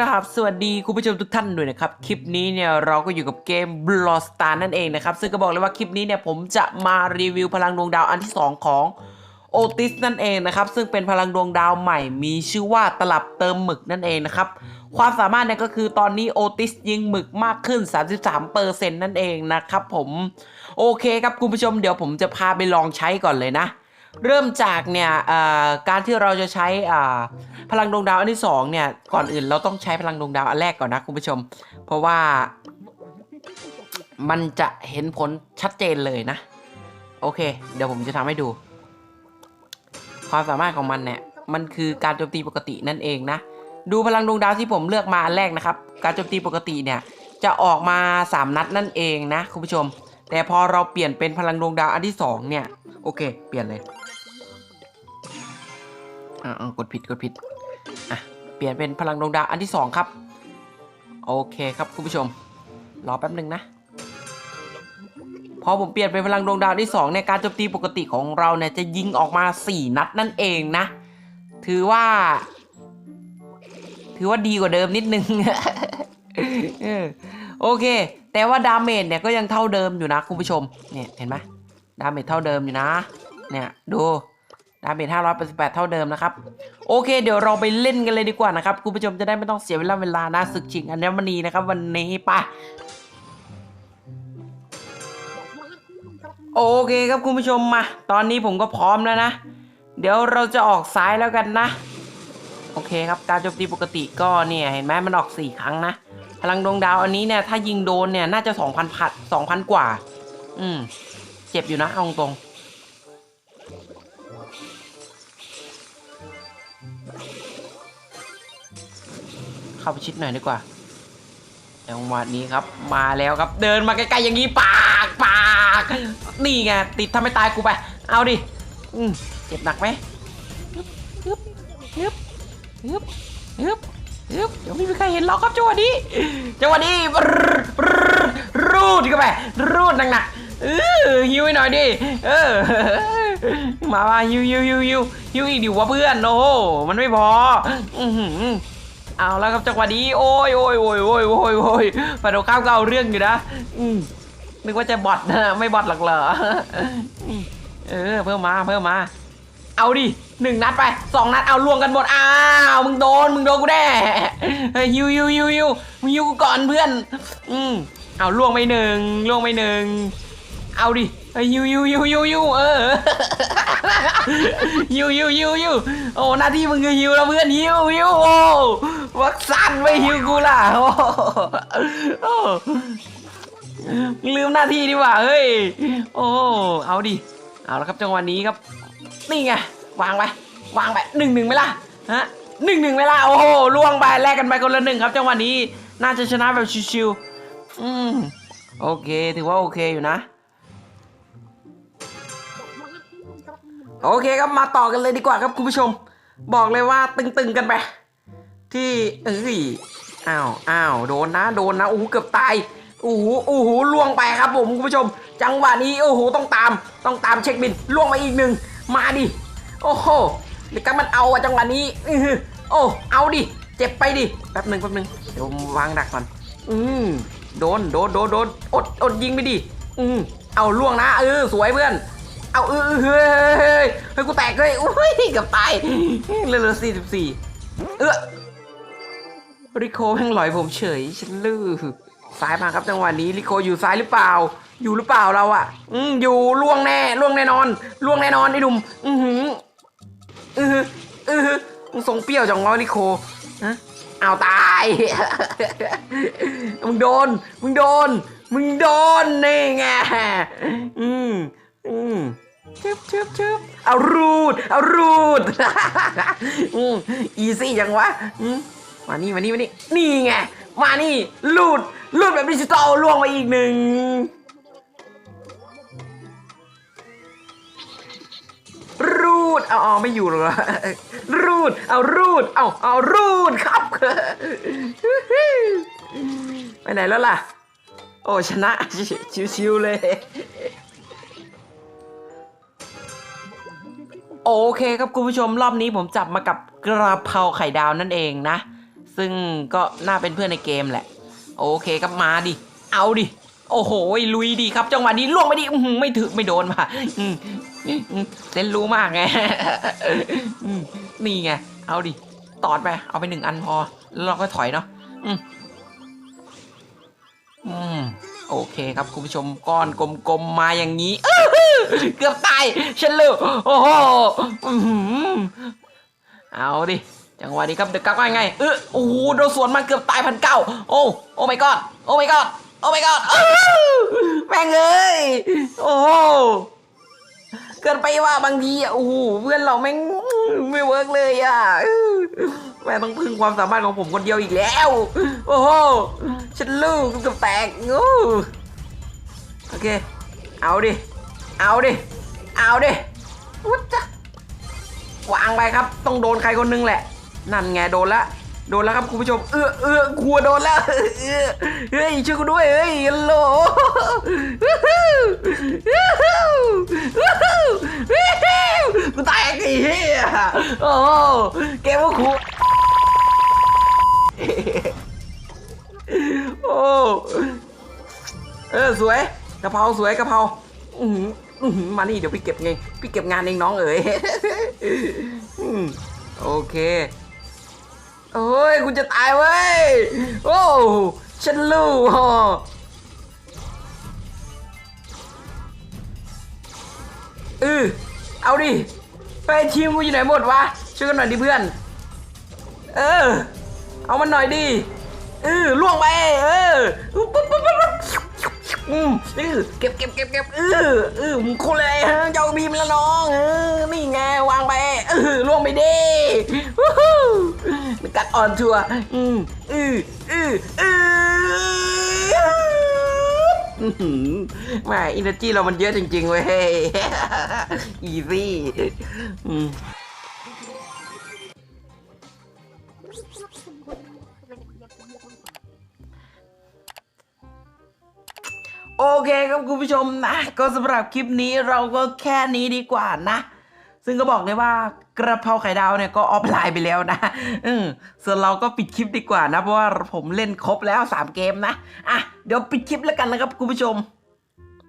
รับสวัสดีคุณผู้ชมทุกท่านด้วยนะครับ คลิปนี้เนี่ยเราก็อยู่กับเกม b l o s t a r นั่นเองนะครับ ซึ่งก็บอกเลยว่าคลิปนี้เนี่ยผมจะมารีวิวพลังดวงดาวอันที่ 2 ของโอติสนั่นเองนะครับ ซึ่งเป็นพลังดวงดาวใหม่มีชื่อว่าตลับเติมหมึกนั่นเองนะครับ ความสามารถเนี่ยก็คือตอนนี้โอติสยิงหมึกมากขึ้น 33%นั่นเองนะครับผม โอเคครับคุณผู้ชมเดี๋ยวผมจะพาไปลองใช้ก่อนเลยนะ เริ่มจากเนี่ยการที่เราจะใช้พลังดวงดาวอันที่สองเนี่ยก่อนอื่นเราต้องใช้พลังดวงดาวอันแรกก่อนนะคุณผู้ชม เพราะว่ามันจะเห็นผลชัดเจนเลยนะ โอเค เดี๋ยวผมจะทำให้ดู ความสามารถของมันเนี่ยมันคือการโจมตีปกตินั่นเองนะ ดูพลังดวงดาวที่ผมเลือกมาอันแรกนะครับ การโจมตีปกติเนี่ยจะออกมา 3 นัดนั่นเองนะคุณผู้ชม แต่พอเราเปลี่ยนเป็นพลังดวงดาวอันที่2เนี่ยโอเค เปลี่ยนเลย อ่ากดผิดกดผิดอะเปลี่ยนเป็นพลังดวงดาวอันที่ 2 ครับ โอเคครับคุณผู้ชม รอแป๊บหนึ่งนะ พอผมเปลี่ยนเป็นพลังดวงดาวที่2เนี่ยการโจมตีปกติของเราเนี่ยจะยิงออกมา 4 นัดนั่นเองนะ ถือว่า ถือว่าดีกว่าเดิมนิดนึงโอเค แต่ว่าดาเมจเนี่ยก็ยังเท่าเดิมอยู่นะคุณผู้ชม เนี่ยเห็นไหมดาเมจเท่าเดิมอยู่นะ เนี่ยดู ดาเมจ588 เท่าเดิมนะครับ โอเค เดี๋ยวเราไปเล่นกันเลยดีกว่านะครับคุณผู้ชมจะได้ไม่ต้องเสียเวลาเวลานะศึกชิงอัญมณีนะครับ วันนี้ไปะโอเคครับคุณผู้ชมมา ตอนนี้ผมก็พร้อมแล้วนะ เดี๋ยวเราจะออกซ้ายแล้วกันนะ โอเคครับการโจมตีปกติก็เนี่ยเห็นไหมมันออก 4 ครั้งนะ พลังดวงดาวอันนี้เนี่ยถ้ายิงโดนเนี่ยน่าจะ2,000พัด2,000 กว่า อืม เจ็บอยู่นะเอาตรงๆ เข้าไปชิดหน่อยดีกว่าจังหวะนี้ครับ มาแล้วครับ เดินมาใกล้ๆอย่างนี้ปากปากนี่ไงติดทำให้ตายกูไป เอาดิอืมเจ็บหนักไหมฮึบฮึบฮึบฮึบฮึบฮึบเดี๋ยวไม่มีใครเห็นเราครับจังหวะนี้จังหวะนี้รูดเข้าไปรูดหนักๆเออฮิวห้หน่อยดิเออมาว่าฮิวฮิวฮิวฮิวฮิวอีกดิวะเพื่อนโอ้มันไม่พอ อือหือ เอาแล้วครับจังหวะนี้โอ้ยโอ้ยโอ้ยโอ้ยโอ้ยโอ้ยฝ่ายตรงข้ามก็เอาเรื่องอยู่นะอืมนึกว่าจะบอทนะไม่บอทหรอกเหรอเออเพิ่มมาเพิ่มมา เอาดิหนึ่งนัดไปสองนัดเอารวมกันหมดอ้าวมึงโดนมึงโดนกูแน่เฮ้ยฮิวฮิวฮิวฮิวมึงฮิวกูก่อนเพื่อน อืมเอาล่วงไปหนึ่งล่วงไปหนึ่ง เอาดิเฮ้ยฮิวฮิวฮิวฮิวเออฮิวฮิวฮิวฮิวโอ้หน้าที่มึงคือฮิวแล้วเพื่อนฮิวฮิวโอ้วักซันไม่ฮิวกูล่ะโอ้ลืมหน้าที่ดีกว่าเฮ้ยโอ้เอาดิเอาละครับจังหวะนี้ครับนี่ไงวางไปวางไปหนึ่งหนึ่งไหมล่ะฮะหนึ่งหนึ่งไหมล่ะโอ้โหล่วงไปแลกกันไปคนละหนึ่งครับจังหวะนี้น่าจะชนะแบบชิวๆอืมโอเคถือว่าโอเคอยู่นะ โอเคครับมาต่อกันเลยดีกว่าครับคุณผู้ชม บอกเลยว่าตึงๆกันไป ที่เอ้ยอ้าวอ้าวโดนนะโดนนะโอ้โหเกือบตายโอ้โหโอ้โหล่วงไปครับผมคุณผู้ชม จังหวะนี้โอ้โหต้องตาม ต้องตามเช็คบินล่วงมาอีกหนึ่งมาดิโอ้โหเดี๋ยวกันมันเอาอะจังหวะนี้โอ้เอาดิเจ็บไปดิแป๊บหนึ่งแป๊บหนึ่งเดี๋ยววางดักก่อนอืมโดนโดนโดนโดนอดอดยิงไปดิอืมเอาล่วงนะเออสวยเพื่อน เอาเออเฮ้ยเฮ้ยเฮ้ยกูแตกเลยอุ้ยกับตายเหลือสี่สิบสี่เออริโคแม่งลอยผมเฉยฉันลือซ้ายมาครับจังหวะนี้ริโคอยู่ซ้ายหรือเปล่า อยู่หรือเปล่าเราอะอืมอยู่ล่วงแน่ล่วงแน่นอนล่วงแน่นอนไอ้หนุ่มอือหืออือหืออือหือมึงทรงเปรี้ยวจังวะริโคฮะเอาตายมึงโดนมึงโดนมึงโดนนี่ไงอืมอืม ชึบชึบชึบเอารูดเอารูดอืมอีซี่จังวะอืมมานี่มานี่มานี่นี่ไงมานี่รูดรูดแบบดิจิตอลล่วงไปอีกหนึ่งรูดเอาเอาไม่อยู่หรอรูดเอารูดเอาเอารูดครับไปไหนแล้วล่ะ โอ้ชนะชิวๆเลย โอเคครับคุณผู้ชมรอบนี้ผมจับมากับกระเพราไข่ดาวนั่นเองนะ ซึ่งก็น่าเป็นเพื่อนในเกมแหละ โอเคครับมาดิ เอาดิ โอ้โหลุยดีครับจังหวะนี้ล่วงไปดิไม่ถึงไม่โดนมาเซนรู้มากไงนี่ไงเอาดิตอดไป เอาไปหนึ่งอันพอ แล้วเราก็ถอยเนาะอืมโอเคครับคุณผู้ชมก้อนกลมๆมาอย่างนี้อื้อ เกือบตายฉันเลยโอ้โหเอาดิจังหวะนี้ครับเดอะกักว่าไงเออโอ้โหโดนสวนมาเกือบตายพันเก้าโอ้โอ้ไม่กอดโอ้ไม่กอดโอ้ไม่กอดแม่งเอ้ยโอ้เกินไปว่าบางทีอะโอ้โหเพื่อนเราแม่งไม่เวิร์กเลยอะแม่ต้องพึ่งความสามารถของผมคนเดียวอีกแล้ว โอ้โหฉันลูกเกือบแตกโอ้โอเค เอาดิ เอาดิ เอาดิวุ้จ้ะวางไปครับ ต้องโดนใครคนนึงแหละ นั่นไงโดนละ โดนแล้วครับคุณผู้ชม เออเออกลัวโดนแล้วเฮ้ยช่วยกูด้วยเฮ้ยฮัลโหลกูตายไอ้เหี้ยโอ้โหเกมว่าครูโอ้เออสวยกะเพราสวยกะเพราอือ มานี่เดี๋ยวพี่เก็บไงพี่เก็บงานเองน้องเอ๋ยโอเคโอ้ยกูจะตายเว้ยโอ้ฉันรู้ฮะเออเอาดิไปทีมกูอยู่ไหนหมดวะช่วยกันหน่อยดิเพื่อน เออ เอามันหน่อยดิเออล่วงไปเออปุ๊บปุ๊บปุ๊บ อืมเออเก็บเก็บเก็บเก็บเออเออมึงโคเลยฮะเจ้าบีมแล้วน้องเออนี่ไงวางไปเออล่วงไปดิวู้ฮู้มันกัดออนทัวร์อืมเออเออเอออื้อม่อินเนอร์จีเรามันเยอะจริงๆเว้ยอีซี่ เคครับคุณผู้ชมนะ ก็สำหรับคลิปนี้เราก็แค่นี้ดีกว่านะ ซึ่งก็บอกเลยว่ากระเพราไข่ดาวเนี่ยก็ออฟไลน์ไปแล้วนะอืมส่วนเราก็ปิดคลิปดีกว่านะ เพราะว่าผมเล่นครบแล้ว 3 เกมนะ อะ เดี๋ยวปิดคลิปแล้วกันนะครับคุณผู้ชม